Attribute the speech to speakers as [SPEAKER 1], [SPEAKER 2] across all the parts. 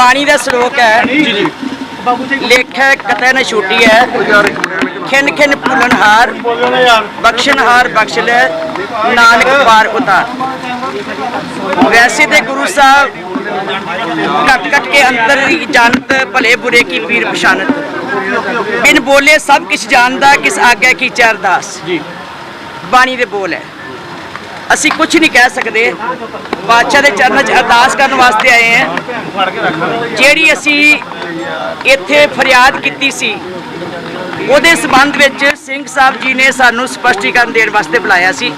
[SPEAKER 1] ਬਾਣੀ ਦਾ ਸ਼ਲੋਕ ਹੈ।
[SPEAKER 2] ਜੀ ਜੀ।
[SPEAKER 1] ਲੇਖੈ ਕਤੈ ਨ ਛੂਟੀ ਹੈ। ਖਿਨ ਖਿਨ ਭੁਲਨ ਹਾਰ ਬਖਸ਼ਣ ਹਾਰ ਬਖਸ਼ ਲੈ ਨਾਨਕ ਪਾਰ ਉਤਾਰ। ਵੈਸੇ ਤੇ ਗੁਰੂ ਸਾਹਿਬ ਘਟ ਘਟ ਕੇ ਅੰਦਰ ਦੀ ਜਾਣਤ ਭਲੇ ਬੁਰੇ ਕੀ ਪੀਰ ਪਛਾਨਤ ਬਿਨ ਬੋਲੇ ਸਭ ਕਿਛ ਜਾਣਦਾ ਕਿਸ ਆਗਿਆ ਕੀ ਅਰਦਾਸ।
[SPEAKER 2] ਜੀ।
[SPEAKER 1] ਬਾਣੀ ਦੇ ਬੋਲ ਹੈ। ਅਸੀਂ ਕੁਝ ਨਹੀਂ ਕਹਿ ਸਕਦੇ। ਬਾਦਸ਼ਾਹ ਦੇ ਚਰਨਾਂ 'ਚ ਅਰਦਾਸ ਕਰਨ ਵਾਸਤੇ ਆਏ ਹਾਂ। ਜਿਹੜੀ ਅਸੀਂ ਇੱਥੇ ਫਰਿਆਦ ਕੀਤੀ ਸੀ, ਉਹਦੇ ਸਬੰਧ ਵਿੱਚ ਸਿੰਘ ਸਾਹਿਬ ਜੀ ਨੇ ਸਾਨੂੰ ਸਪਸ਼ਟੀਕਰਨ ਦੇਣ ਵਾਸਤੇ ਬੁਲਾਇਆ ਸੀ।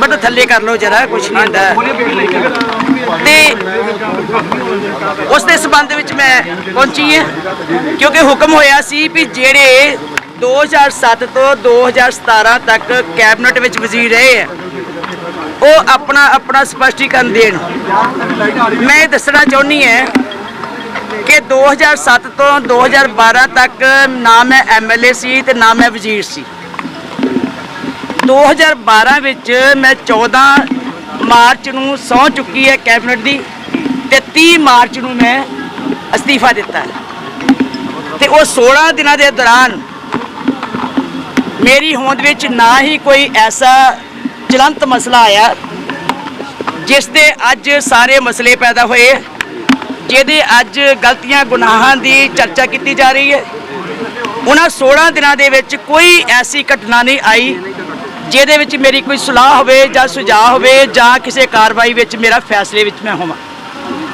[SPEAKER 1] ਬਟ ਥੱਲੇ ਕਰ ਲਓ ਜਰਾ ਕੁਝ ਨਹੀਂ ਹੁੰਦਾ। ਤੇ ਉਸ ਦੇ ਸਬੰਧ ਵਿੱਚ ਮੈਂ ਪਹੁੰਚੀ ਹਾਂ, ਕਿਉਂਕਿ ਹੁਕਮ ਹੋਇਆ ਸੀ ਵੀ ਜਿਹੜੇ 2007 ਤੋਂ 2017 ਤੱਕ ਕੈਬਨਿਟ ਵਿੱਚ ਵਜ਼ੀਰ ਰਹੇ ਹੈ। ਉਹ ਆਪਣਾ ਆਪਣਾ ਸਪਸ਼ਟੀਕਰਨ ਦੇਣ। ਮੈਂ ਇਹ ਦੱਸਣਾ ਚਾਹੁੰਦੀ ਹਾਂ ਕਿ 2007 ਤੋਂ 2012 ਤੱਕ ਨਾ ਮੈਂ ਐਮਐਲਏ ਸੀ ਤੇ ਨਾ ਮੈਂ ਵਜ਼ੀਰ ਸੀ। 2012 ਵਿੱਚ ਮੈਂ 14 ਮਾਰਚ ਨੂੰ ਸਹੁੰ ਚੁੱਕੀ ਹੈ ਕੈਬਨਿਟ ਦੀ ਤੇ 30 ਮਾਰਚ ਨੂੰ ਮੈਂ ਅਸਤੀਫਾ ਦਿੱਤਾ ਹੈ। ਤੇ ਉਹ 16 ਦਿਨਾਂ ਦੇ ਦੌਰਾਨ ਮੇਰੀ ਹੋਂਦ ਵਿੱਚ ਨਾ ਹੀ ਕੋਈ ਐਸਾ ਚਲੰਤ ਮਸਲਾ ਆਇਆ ਜਿਸ ਦੇ ਅੱਜ ਸਾਰੇ ਮਸਲੇ ਪੈਦਾ ਹੋਏ, ਜਿਹਦੇ ਅੱਜ ਗਲਤੀਆਂ ਗੁਨਾਹਾਂ ਦੀ ਚਰਚਾ ਕੀਤੀ ਜਾ ਰਹੀ ਹੈ। ਉਹਨਾਂ 16 ਦਿਨਾਂ ਦੇ ਵਿੱਚ ਕੋਈ ਐਸੀ ਘਟਨਾ ਨਹੀਂ ਆਈ ਜਿਹਦੇ ਵਿੱਚ ਮੇਰੀ ਕੋਈ ਸਲਾਹ ਹੋਵੇ ਜਾਂ ਸੁਝਾਅ ਹੋਵੇ ਜਾਂ ਕਿਸੇ ਕਾਰਵਾਈ ਵਿੱਚ ਮੇਰਾ ਫੈਸਲੇ ਵਿੱਚ ਮੈਂ ਹੋਵਾਂ।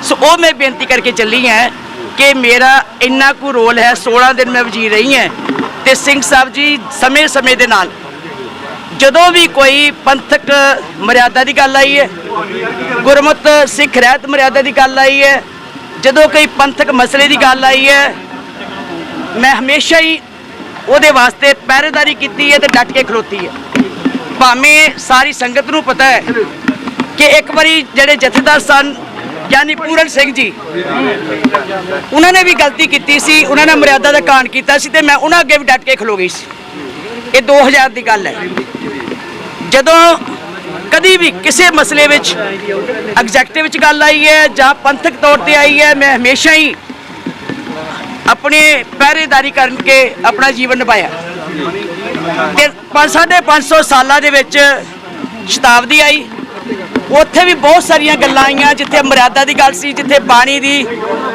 [SPEAKER 1] ਸੋ ਉਹ ਮੈਂ ਬੇਨਤੀ ਕਰਕੇ ਚੱਲੀ ਹਾਂ ਕਿ ਮੇਰਾ ਇੰਨਾ ਕੁ ਰੋਲ ਹੈ 16 ਦਿਨ ਮੈਂ ਵਜ਼ੀਰ ਰਹੀ ਹਾਂ ਤੇ ਸਿੰਘ ਸਾਹਿਬ ਜੀ ਸਮੇਂ-ਸਮੇਂ ਦੇ ਨਾਲ। ਜਦੋਂ ਵੀ ਕੋਈ ਪੰਥਕ ਮਰਿਆਦਾ ਦੀ ਗੱਲ ਆਈ ਹੈ ਗੁਰਮਤ ਸਿੱਖ ਰਹਿਤ ਮਰਿਆਦਾ ਦੀ ਗੱਲ ਆਈ ਹੈ, ਜਦੋਂ ਕੋਈ ਪੰਥਕ ਮਸਲੇ ਦੀ ਗੱਲ ਆਈ ਹੈ, ਮੈਂ ਹਮੇਸ਼ਾ ਹੀ ਉਹਦੇ ਵਾਸਤੇ ਪਹਿਰੇਦਾਰੀ ਕੀਤੀ ਹੈ ਤੇ ਡਟ ਕੇ ਖਲੋਤੀ ਹੈ। ਭਾਵੇਂ ਸਾਰੀ ਸੰਗਤ ਨੂੰ ਪਤਾ ਹੈ ਕਿ ਇੱਕ ਵਾਰੀ ਜਿਹੜੇ ਜਥੇਦਾਰ ਸਨ ਯਾਨੀ ਪੂਰਨ ਸਿੰਘ ਜੀ। ਉਹਨਾਂ ਨੇ ਵੀ ਗਲਤੀ ਕੀਤੀ ਸੀ, ਉਹਨਾਂ ਨੇ ਮਰਿਆਦਾ ਦਾ ਕਾਣ ਕੀਤਾ ਸੀ ਤੇ ਮੈਂ ਉਹਨਾਂ ਅੱਗੇ ਵੀ ਡਟ ਕੇ ਖਲੋ ਗਈ ਸੀ। ਇਹ 2000 ਦੀ ਗੱਲ ਹੈ। ਜਦੋਂ ਕਦੀ ਵੀ ਕਿਸੇ ਮਸਲੇ ਵਿੱਚ ਐਗਜ਼ੈਕਟਿਵ ਵਿੱਚ ਗੱਲ ਆਈ ਹੈ ਜਾਂ ਪੰਥਕ ਤੌਰ ਤੇ ਆਈ ਹੈ, ਮੈਂ ਹਮੇਸ਼ਾ ਹੀ ਆਪਣੇ ਪਹਿਰੇਦਾਰੀ ਕਰਨ ਕੇ ਆਪਣਾ ਜੀਵਨ ਨਿਭਾਇਆ। ਤੇ 550 ਸਾਲਾਂ ਦੇ ਵਿੱਚ ਸ਼ਤਾਬਦੀ ਆਈ। ਉੱਥੇ ਵੀ ਬਹੁਤ ਸਾਰੀਆਂ ਗੱਲਾਂ ਆਈਆਂ, ਜਿੱਥੇ ਮਰਿਆਦਾ ਦੀ ਗੱਲ ਸੀ, ਜਿੱਥੇ ਬਾਣੀ ਦੀ,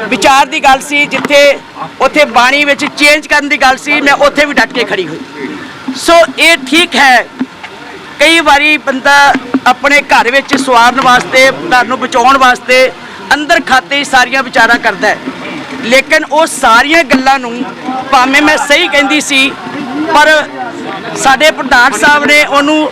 [SPEAKER 1] ਵਿਚਾਰ ਦੀ ਗੱਲ ਸੀ, ਜਿੱਥੇ ਉੱਥੇ ਬਾਣੀ ਵਿੱਚ ਚੇਂਜ ਕਰਨ ਦੀ ਗੱਲ ਸੀ, ਮੈਂ ਉੱਥੇ ਵੀ ਡਟ ਕੇ ਖੜੀ ਹੋਈ। ਸੋ ਇਹ ਠੀਕ ਹੈ, ਕਈ ਵਾਰੀ ਬੰਦਾ ਆਪਣੇ ਘਰ ਵਿੱਚ ਸਵਾਰਨ ਵਾਸਤੇ, ਘਰ ਨੂੰ ਬਚਾਉਣ ਵਾਸਤੇ ਅੰਦਰ ਖਾਤੇ ਸਾਰੀਆਂ ਵਿਚਾਰਾਂ ਕਰਦਾ ਹੈ। ਲੇਕਿਨ ਉਹ ਸਾਰੀਆਂ ਗੱਲਾਂ ਨੂੰ ਭਾਵੇਂ ਮੈਂ ਸਹੀ ਕਹਿੰਦੀ ਸੀ, ਪਰ ਸਾਡੇ ਪ੍ਰਧਾਨ ਸਾਹਿਬ ਨੇ ਉਹਨੂੰ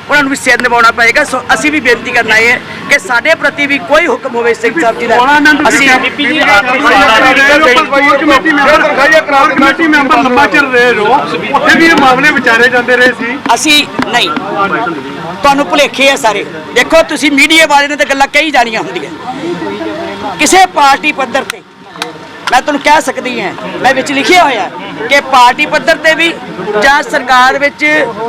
[SPEAKER 1] ਉਹਨਾਂ ਨੂੰ ਵੀ ਸਿਰ ਨਿਭਾਉਣਾ ਪਏਗਾ। ਸੋ ਅਸੀਂ ਵੀ ਬੇਨਤੀ ਕਰਨਾ ਹੈ ਕਿ ਸਾਡੇ ਪ੍ਰਤੀ ਵੀ ਕੋਈ ਹੁਕਮ ਹੋਵੇ ਸਿੰਘ ਸਾਹਿਬ ਜੀ ਦਾ। ਅਸੀਂ
[SPEAKER 2] ਕਮੇਟੀ ਮੈਂਬਰ ਲੰਬਾ ਚਿਰ ਰਹੇ ਰੋ ਉੱਥੇ ਵੀ ਇਹ ਮਾਮਲੇ ਵਿਚਾਰੇ ਜਾਂਦੇ ਰਹੇ ਸੀ।
[SPEAKER 1] ਅਸੀਂ ਨਹੀਂ। ਤੁਹਾਨੂੰ ਭੁਲੇਖੇ ਆ ਸਾਰੇ। ਦੇਖੋ ਤੁਸੀਂ ਮੀਡੀਆ ਵਾਲੇ ਨੇ ਤਾਂ ਗੱਲਾਂ ਕਹੀ ਜਾਣੀਆਂ ਹੁੰਦੀਆਂ। ਕਿਸੇ ਪਾਰਟੀ ਪੱਧਰ ਤੇ ਮੈਂ ਤੁਹਾਨੂੰ ਕਹਿ ਸਕਦੀ ਹਾਂ ਮੈਂ ਵਿੱਚ ਲਿਖਿਆ ਹੋਇਆ ਕਿ ਪਾਰਟੀ ਪੱਧਰ ਤੇ ਵੀ ਜਾਂ ਸਰਕਾਰ ਵਿੱਚ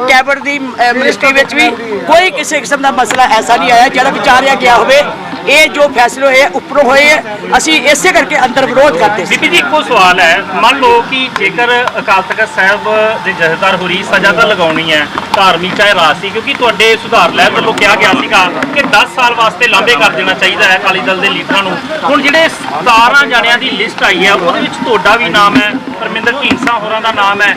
[SPEAKER 1] ਕੈਬਨਿਟ ਦੀ ਅਹ, ਮਿਨਿਸਟਰੀ ਵਿੱਚ ਵੀ ਕੋਈ ਕਿਸੇ ਕਿਸਮ ਦਾ ਮਸਲਾ ਐਸਾ ਨਹੀਂ ਆਇਆ ਜਿਹੜਾ ਵਿਚਾਰਿਆ ਗਿਆ ਹੋਵੇ। ਇਹ ਜੋ ਫੈਸਲੇ ਹੋਏ ਉੱਪਰੋਂ ਹੋਏ ਆ, ਅਸੀਂ ਇਸੇ ਕਰਕੇ ਅੰਦਰ ਵਿਰੋਧ ਕਰਦੇ ਸੀ।
[SPEAKER 3] ਬੀਬੀ ਜੀ ਇੱਕੋ ਸਵਾਲ ਹੈ। ਮੰਨ ਲਓ ਕਿ ਜੇਕਰ ਅਕਾਲ ਤਖਤ ਸਾਹਿਬ ਦੇ ਜਥੇਦਾਰ ਹੋਰੀ ਸਜ਼ਾ ਤਾਂ ਲਗਾਉਣੀ ਹੈ ਧਾਰਮਿਕ ਚਾਹੇ ਰਾਜਸੀ ਕਿਉਂਕਿ ਤੁਹਾਡੇ ਸੁਧਾਰ ਲਹਿਰ ਵੱਲੋਂ ਕਿਹਾ ਗਿਆ ਸੀਗਾ ਕਿ 10 ਸਾਲ ਵਾਸਤੇ ਲਾਂਭੇ ਕਰ ਦੇਣਾ ਚਾਹੀਦਾ ਹੈ ਅਕਾਲੀ ਦਲ ਦੇ ਲੀਡਰਾਂ ਨੂੰ। ਹੁਣ ਜਿਹੜੇ 17 ਜਣਿਆਂ ਦੀ ਲਿਸਟ ਆਈ ਹੈ ਉਹਦੇ ਵਿੱਚ ਤੁਹਾਡਾ ਵੀ ਨਾਮ ਹੈ ਪਰਮਿੰਦਰ ਢੀਂਡਸਾ ਹੋਰਾਂ ਦਾ ਨਾਮ ਹੈ।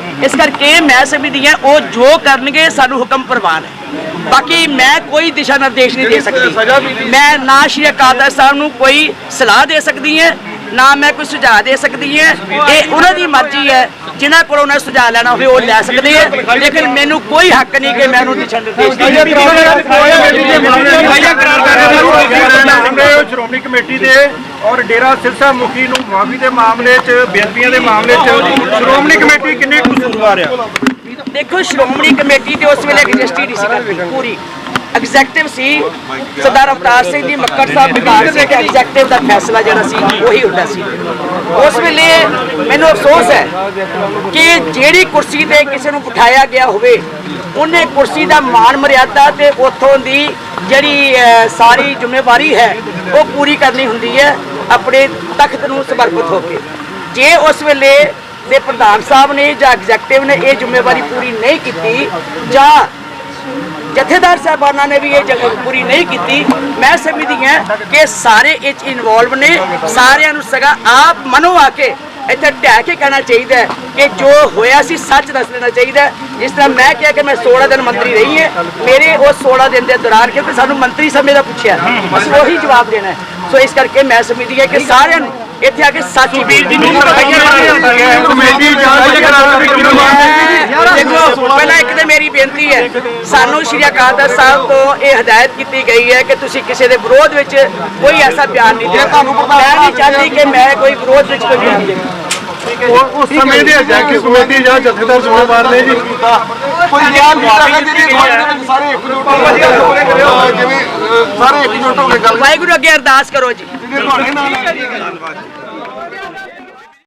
[SPEAKER 1] ਇਸ ਕਰਕੇ ਮੈਂ ਸਮਝਦੀ ਹਾਂ ਉਹ ਜੋ ਕਰਨਗੇ ਸਾਨੂੰ ਹੁਕਮ ਪ੍ਰਵਾਨ ਹੈ। ਬਾਕੀ ਮੈਂ ਕੋਈ ਦਿਸ਼ਾ ਨਿਰਦੇਸ਼ ਨਹੀਂ ਦੇ ਸਕਦੀ। ਮੈਂ ਨਾ ਸ਼੍ਰੀ ਅਕਾਲ ਤਖਤ ਸਾਹਿਬ ਨੂੰ ਕੋਈ ਸਲਾਹ ਦੇ ਸਕਦੀ ਹਾਂ ਨਾ ਮੈਂ ਕੋਈ ਸੁਝਾਅ ਦੇ ਸਕਦੀ ਹਾਂ। ਇਹ ਉਹਨਾਂ ਦੀ ਮਰਜ਼ੀ ਹੈ ਜਿਨ੍ਹਾਂ ਕੋਲੋਂ ਉਹਨਾਂ ਸੁਝਾਅ ਲੈਣਾ ਹੋਵੇ ਉਹ ਲੈ ਸਕਦੇ ਆ ਲੇਕਿਨ ਮੈਨੂੰ ਕੋਈ ਹੱਕ ਨਹੀਂ ਕਿ ਮੈਂ ਉਹਨੂੰ ਦਿਸ਼ਾ ਨਿਰਦੇਸ਼
[SPEAKER 2] ਸਾਹਮਣੇ ਸ਼੍ਰੋਮਣੀ ਕਮੇਟੀ ਦੇ ਔਰ ਡੇਰਾ ਸਿਰਸਾ ਮੁਖੀ ਨੂੰ ਮਾਫੀ ਦੇ ਮਾਮਲੇ 'ਚ, ਬੇਅਦਬੀਆਂ ਦੇ ਮਾਮਲੇ 'ਚ ਸ਼੍ਰੋਮਣੀ ਕਮੇਟੀ ਕਿੰਨੇ ਕਸੂਰਵਾਰ ਆ?
[SPEAKER 1] ਦੇਖੋ, ਸ਼੍ਰੋਮਣੀ ਕਮੇਟੀ ਤੇ ਉਸ ਵੇਲੇ ਰਜਿਸਟਰੀ ਨਹੀਂ ਸੀ ਕਰਦੀ, ਪੂਰੀ। ਐਗਜ਼ੈਕਟਿਵ ਸੀ ਸਰਦਾਰ ਅਵਤਾਰ ਸਿੰਘ ਦੀ ਮੱਕੜ ਸਾਹਿਬ ਵਿਕਾਸ ਸਿੰਘ ਐਗਜ਼ੈਕਟਿਵ ਦਾ ਫੈਸਲਾ ਜਿਹੜਾ ਸੀ, ਉਹੀ ਹੁੰਦਾ ਸੀ। ਉਸ ਵੇਲੇ ਮੈਨੂੰ ਅਫਸੋਸ ਹੈ ਕਿ ਜਿਹੜੀ ਕੁਰਸੀ ਤੇ ਕਿਸੇ ਨੂੰ ਬਿਠਾਇਆ ਗਿਆ ਹੋਵੇ, ਉਹਨੇ ਕੁਰਸੀ ਦਾ ਮਾਨ ਮਰਿਆਦਾ ਤੇ ਉਥੋਂ ਦੀ ਜਿਹੜੀ ਸਾਰੀ ਜ਼ਿੰਮੇਵਾਰੀ ਹੈ, ਉਹ ਪੂਰੀ ਕਰਨੀ ਹੁੰਦੀ ਹੈ। ਆਪਣੇ ਤਖਤ ਨੂੰ ਸਮਰਪਿਤ ਹੋ ਕੇ। ਜੇ ਉਸ ਵੇਲੇ ਦੇ ਪ੍ਰਧਾਨ ਸਾਹਿਬ ਨੇ ਜਾਂ ਐਗਜ਼ੈਕਟਿਵ ਨੇ ਇਹ ਜ਼ਿੰਮੇਵਾਰੀ ਪੂਰੀ ਨਹੀਂ ਕੀਤੀ, ਜਾਂ ਜਥੇਦਾਰ ਸਾਹਿਬਾਨਾਂ ਨੇ ਵੀ ਇਹ ਜਗ੍ਹਾ ਪੂਰੀ ਨਹੀਂ ਕੀਤੀ, ਮੈਂ ਸਮਝਦੀ ਹਾਂ ਕਿ ਸਾਰੇ ਇਹ 'ਚ ਇਨਵੋਲਵ ਨੇ, ਸਾਰਿਆਂ ਨੂੰ ਸਗਾ ਆਪ ਮਨੋ ਆ ਕੇ ਇੱਥੇ ਢਹਿ ਕੇ ਕਹਿਣਾ ਚਾਹੀਦਾ ਕਿ ਜੋ ਹੋਇਆ ਸੀ ਸੱਚ ਦੱਸ ਦੇਣਾ ਚਾਹੀਦਾ ਜਿਸ ਤਰ੍ਹਾਂ ਮੈਂ ਕਿਹਾ ਕਿ ਮੈਂ 16 ਦਿਨ ਮੰਤਰੀ ਰਹੀ ਹੈ, ਮੇਰੇ ਉਹ 16 ਦਿਨ ਦੇ ਦੌਰਾਨ ਕਿਉਂਕਿ ਸਾਨੂੰ ਮੰਤਰੀ ਸਮੇਂ ਦਾ ਪੁੱਛਿਆ। ਅਸੀਂ ਉਹੀ ਜਵਾਬ ਦੇਣਾ ਸੋ ਇਸ ਕਰਕੇ ਮੈਂ ਸਮਝਦੀ ਹਾਂ ਕਿ ਸਾਰਿਆਂ ਨੂੰ ਇੱਥੇ ਆ ਕੇ ਸੱਚ ਹੀ।
[SPEAKER 3] ਸੁਖਬੀਰ ਜੀ ਨੂੰ
[SPEAKER 2] ਕਮੇਟੀ ਜਾਂਚ ਕਰਾਉਣ ਦੀ
[SPEAKER 1] ਮੈਂ- ਦੇਖੋ ਪਹਿਲਾਂ ਇੱਕ ਤੇ ਮੇਰੀ ਬੇਨਤੀ ਹੈ ਸਾਨੂੰ ਸ਼੍ਰੀ ਅਕਾਲ ਤਖਤ ਸਾਹਿਬ ਤੋਂ ਇਹ ਹਦਾਇਤ ਕੀਤੀ ਗਈ ਹੈ ਕਿ ਤੁਸੀਂ ਕਿਸੇ ਦੇ ਵਿਰੋਧ ਵਿੱਚ ਕੋਈ ਐਸਾ ਬਿਆਨ ਨਹੀਂ ਦੇਣਾ ਤੁਹਾਨੂੰ ਮੈਂ ਨਹੀਂ ਚਾਹਦੀ ਕਿ ਮੈਂ ਕੋਈ ਵਿਰੋਧ ਵਿੱਚ ਕੋਈ ਬਿਆਨ ਦੇਵਾਂ
[SPEAKER 2] ਉਸ ਸਮੇਂ ਦੇ ਐਗਜ਼ੈਕਟਿਵ ਕਮੇਟੀ ਜਾਂ ਜਥੇਦਾਰ ਜ਼ਿੰਮੇਵਾਰ ਨੇ ਜੀ।
[SPEAKER 4] ਕੋਈ ਗਿਆਨ ਨਹੀਂ ਕਰਦਾ ਜਿਹਦੇ ਤੁਹਾਡੇ ਵਿੱਚ ਸਾਰੇ ਇਕਜੁੱਟ ਹੋ ਕੇ ਜਿਵੇਂ ਅਹ, ਸਾਰੇ ਇਕਜੁੱਟ ਹੋ ਕੇ ਗੱਲ
[SPEAKER 1] ਵਾਹਿਗੁਰੂ ਅੱਗੇ ਅਰਦਾਸ ਕਰੋ ਜੀ।
[SPEAKER 4] ਤੁਹਾਡੇ ਨਾਲ